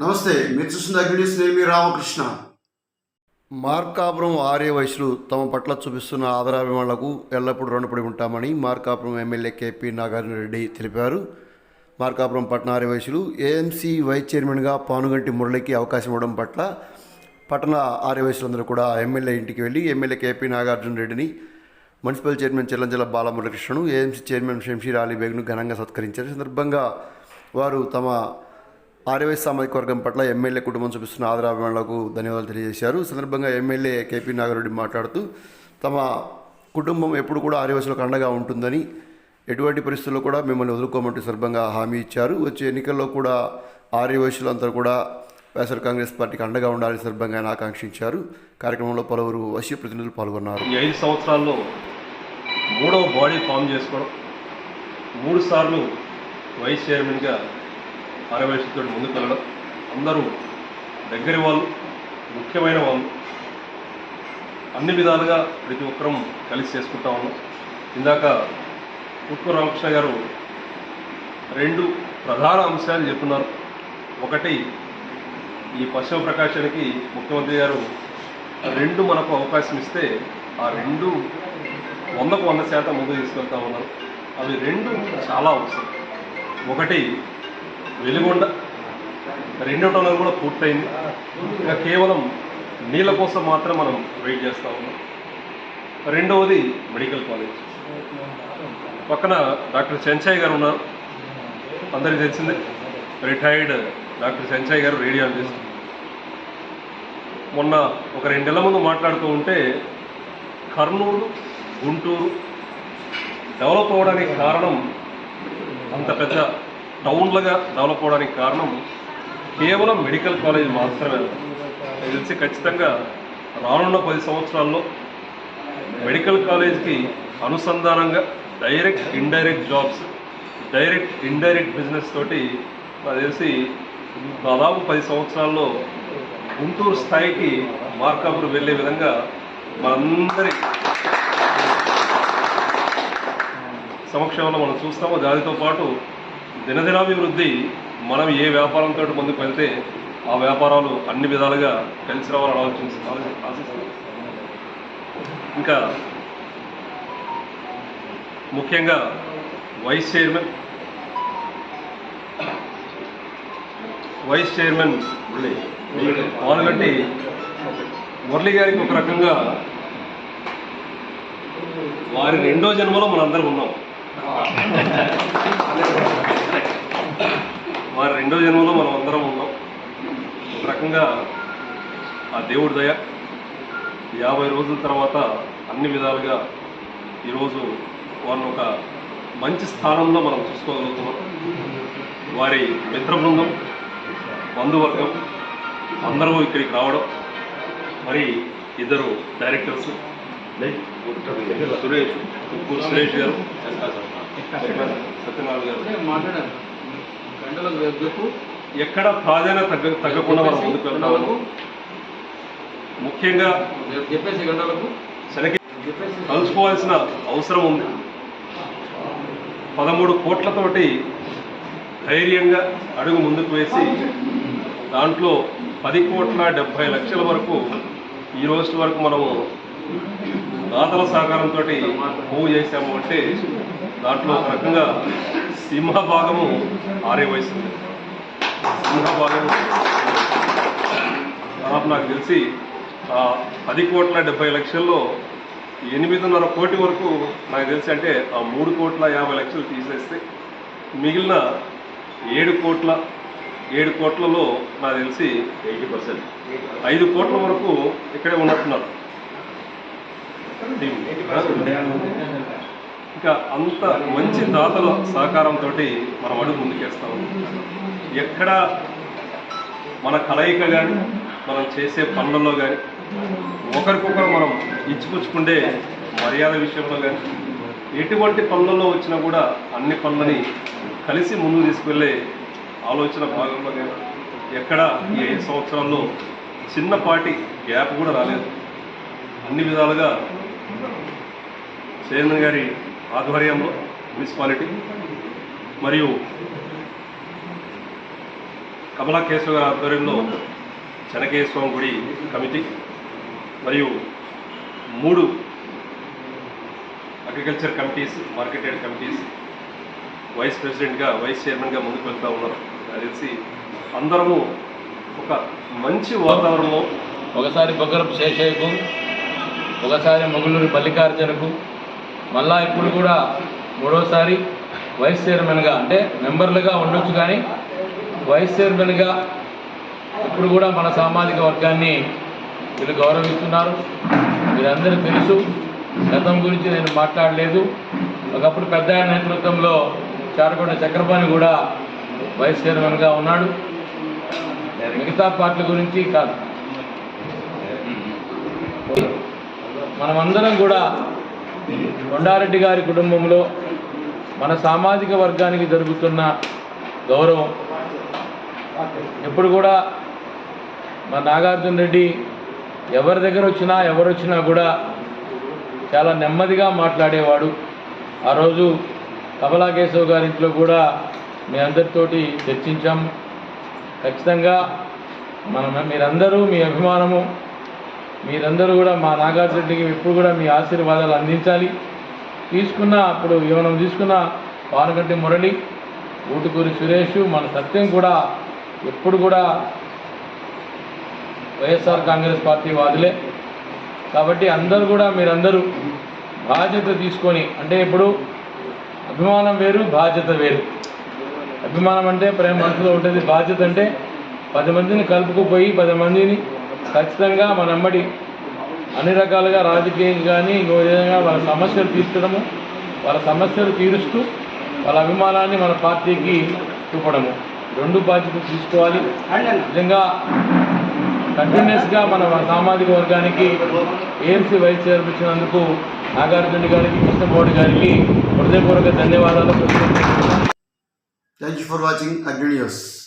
నమస్తే మీరు చూస్తున్న అగ్నిస్ నేను మీ రామకృష్ణ. మార్కాపురం ఆర్య వయసులు తమ పట్ల చూపిస్తున్న ఆదరాభిమానులకు ఎల్లప్పుడూ రుణపడి ఉంటామని మార్కాపురం ఎమ్మెల్యే కేపీ నాగార్జున రెడ్డి తెలిపారు. మార్కాపురం పట్టణ ఆర్య వయసులు ఏఎంసీ వైస్ చైర్మన్గా పానుగంటి మురళికి అవకాశం ఇవ్వడం పట్ల పట్టణ ఆర్య వయసులందరూ కూడా ఎమ్మెల్యే ఇంటికి వెళ్ళి ఎమ్మెల్యే కేపీ నాగార్జున రెడ్డిని మున్సిపల్ చైర్మన్ చెల్లంజల బాలమురళకృష్ణను ఏఎంసీ చైర్మన్ షంషీర్ అలీబేగ్ను ఘనంగా సత్కరించారు. సందర్భంగా వారు తమ ఆర్యవై సామాజిక వర్గం పట్ల ఎమ్మెల్యే కుటుంబం చూపిస్తున్న ఆదరాభిమానులకు ధన్యవాదాలు తెలియజేశారు. ఈ సందర్భంగా ఎమ్మెల్యే కేపీ నాగారెడ్డి మాట్లాడుతూ తమ కుటుంబం ఎప్పుడు కూడా ఆర్యవైశ్యులకు అండగా ఉంటుందని ఎటువంటి పరిస్థితుల్లో కూడా మిమ్మల్ని వదులుకోమంటూ సందర్భంగా హామీ ఇచ్చారు. వచ్చే ఎన్నికల్లో కూడా ఆర్యవైశ్యులంతా కూడా వైఎస్ఆర్ కాంగ్రెస్ పార్టీకి అండగా ఉండాలని సందర్భంగా ఆయన ఆకాంక్షించారు. కార్యక్రమంలో పలువురు వశ్య ప్రతినిధులు పాల్గొన్నారు. ఈ ఐదు సంవత్సరాల్లో మూడవ బాడీ ఫామ్ చేసుకోవడం మూడు సార్లు వైస్ చైర్మన్గా ఆరవేశతో ముందుకు వెళ్ళడం. అందరూ దగ్గరి వాళ్ళు ముఖ్యమైన వాళ్ళు. అన్ని విధాలుగా ప్రతి ఒక్కరం కలిసి చేసుకుంటా ఉన్నాం. ఇందాక ఉట్కూరు రామకృష్ణ గారు రెండు ప్రధాన అంశాలు చెప్తున్నారు ఒకటి ఈ పశ్చిమ ప్రకాశానికి ముఖ్యమంత్రి గారు రెండు మనకు అవకాశం ఇస్తే ఆ రెండు వందకు వంద శాతం ముందు తీసుకెళ్తా ఉన్నారు. అవి రెండు చాలా అవసరం. ఒకటి వెలుగొండ. రెండో టన్నులు కూడా పూర్తయింది. ఇంకా కేవలం నీళ్ళ కోసం మాత్రం మనం వెయిట్ చేస్తూ ఉన్నాం. రెండవది మెడికల్ కాలేజ్. పక్కన డాక్టర్ చెంచాయ్ గారు ఉన్నారు. అందరికీ తెలిసిందే. రిటైర్డ్ డాక్టర్ చెంచాయ్ గారు రేడియాలజిస్ట్. మొన్న ఒక రెండేళ్ళ ముందు మాట్లాడుతూ ఉంటే కర్నూలు గుంటూరు డెవలప్ అవ్వడానికి కారణం అంత పెద్ద టౌన్లుగా డెవలప్ అవడానికి కారణం కేవలం మెడికల్ కాలేజ్ మాత్రమే. నాకు తెలిసి ఖచ్చితంగా రానున్న పది సంవత్సరాల్లో మెడికల్ కాలేజ్కి అనుసంధానంగా direct indirect jobs direct indirect business తోటి నాకు తెలిసి దాదాపు పది సంవత్సరాల్లో గుంటూరు స్థాయికి మార్కాపురం వెళ్ళే విధంగా మనందరి సమక్షంలో మనం చూస్తాము. దానితో పాటు దినదినాభివృద్ధి మనం ఏ వ్యాపారంతో ముందుకు వెళ్తే ఆ వ్యాపారాలు అన్ని విధాలుగా కలిసి రావాలని ఆలోచించి ఆలోచి- ఆశిస్తాం ఇంకా ముఖ్యంగా వైస్ చైర్మన్ వైస్ చైర్మన్ పాల్గొట్టి మురళి గారికి ఒక రకంగా వారి రెండో జన్మలో మనందరం ఉన్నాం. వారి రెండో జన్మలో మనం అందరం ఉన్నాం. ఒక రకంగా ఆ దేవుడి దయ యాభై రోజుల తర్వాత అన్ని విధాలుగా ఈరోజు వారిని ఒక మంచి స్థానంలో మనం చూసుకోగలుగుతున్నాం. వారి మిత్ర బృందం బంధువర్గం అందరూ ఇక్కడికి రావడం మరి ఇద్దరు డైరెక్టర్స్ సురేష్ ఉప్పూరు సురేష్ గారు సత్యనారాయణ గారు. ఎక్కడ ప్రాధాన్యత తగ్గ తగ్గకుండా మనం ముందుకు వెళ్తాము. ముఖ్యంగా చెప్పేసి గంటలకు కలుసుకోవాల్సిన అవసరం ఉంది. పదమూడు కోట్లతోటి ధైర్యంగా అడుగు ముందుకు వేసి దాంట్లో పది కోట్ల డెబ్బై లక్షల వరకు ఈ రోజు వరకు మనము దాతల సహకారంతో మూవ్ చేశాము అంటే దాంట్లో ఒక రకంగా సింహభాగము ఆరే వయసు ఉంది. సింహభాగము దాదాపు నాకు తెలిసి ఆ పది కోట్ల డెబ్బై లక్షల్లో ఎనిమిదిన్నర కోటి వరకు నాకు తెలిసి అంటే ఆ మూడు కోట్ల యాభై లక్షలు తీసేస్తే మిగిలిన ఏడు కోట్ల ఏడు కోట్లలో నాకు తెలిసి ఎయిటీ పర్సెంట్. ఐదు కోట్ల వరకు ఇక్కడే ఉన్నట్టున్నారు. ఇంకా అంత మంచి దాతల సహకారంతో మనం అడుగు ముందుకేస్తాం ఎక్కడ మన కలయిక కానీ మనం చేసే పనులలో కానీ ఒకరికొకరు మనం ఇచ్చిపుచ్చుకుంటే మర్యాద విషయంలో కానీ ఎటువంటి పనులలో వచ్చినా కూడా అన్ని పనులని కలిసి ముందుకు తీసుకువెళ్ళే ఆలోచన భాగంలో కానీ ఎక్కడ ఈ ఐదు సంవత్సరాల్లో చిన్నపాటి గ్యాప్ కూడా రాలేదు. అన్ని విధాలుగా చైర్మన్ గారి ఆధ్వర్యంలో మున్సిపాలిటీ మరియు కమలా కేశవ గారి ఆధ్వర్యంలో చెనకేశ్వరం గుడి కమిటీ మరియు మూడు agriculture committees marketed committees vice ప్రెసిడెంట్గా వైస్ చైర్మన్గా ముందుకు వెళ్తూ ఉన్నారు. నాకు తెలిసి అందరము ఒక మంచి వాతావరణంలో ఒకసారి బొగ్గరపు శేషయ్యకు ఒకసారి మొగులూరి మల్లికార్జునకు మళ్ళా ఇప్పుడు కూడా మూడోసారి వైస్ చైర్మన్గా అంటే మెంబర్లుగా ఉండొచ్చు కానీ వైస్ చైర్మన్గా ఇప్పుడు కూడా మన సామాజిక వర్గాన్ని వీళ్ళు గౌరవిస్తున్నారు. మీరందరూ తెలుసు గతం గురించి నేను మాట్లాడలేదు. ఒకప్పుడు పెద్ద ఆయన నేతృత్వంలో చారకొండ చక్రపాణి కూడా వైస్ చైర్మన్గా ఉన్నాడు. మిగతా పార్టీల గురించి కాదు. మనమందరం కూడా కొండారెడ్డి గారి కుటుంబంలో మన సామాజిక వర్గానికి జరుగుతున్న గౌరవం. ఎప్పుడు కూడా మా నాగార్జున రెడ్డి ఎవరి దగ్గర వచ్చినా ఎవరు వచ్చినా కూడా చాలా నెమ్మదిగా మాట్లాడేవాడు. ఆ రోజు కమలా కేశవ్ గారి ఇంట్లో కూడా మీ అందరితోటి చర్చించాం. ఖచ్చితంగా మనం మీరందరూ మీ అభిమానము మీరందరూ కూడా మా నాగార్జునరెడ్డికి ఎప్పుడు కూడా మీ ఆశీర్వాదాలు అందించాలి. తీసుకున్న అప్పుడు మనం తీసుకున్న పానగంటి మురళి ఊటుకూరి సురేష్ మన సత్యం కూడా ఎప్పుడు కూడా వైఎస్ఆర్ కాంగ్రెస్ పార్టీ వాదులే. కాబట్టి అందరూ కూడా మీరందరూ బాధ్యత తీసుకొని అంటే ఇప్పుడు అభిమానం వేరు బాధ్యత వేరు. అభిమానం అంటే ప్రేమ మనసులో ఉంటుంది బాధ్యత అంటే పది మందిని కలుపుకుపోయి పది మందిని ఖచ్చితంగా మన అన్ని రకాలుగా రాజకీయం కానీ ఇంకో విధంగా వాళ్ళ సమస్యలు తీర్చడము వాళ్ళ సమస్యలు తీరుస్తూ వాళ్ళ అభిమానాన్ని మన పార్టీకి చూపడము. రెండు బాధ్యతలు తీసుకోవాలి. నిజంగా కంటిన్యూస్గా మన సామాజిక వర్గానికి ఏఎంసీ వైస్ చైర్మన్ ఇచ్చినందుకు నాగార్జున గారికి కృష్ణమౌడి గారికి హృదయపూర్వక ధన్యవాదాలు. Thank you for watching Agni news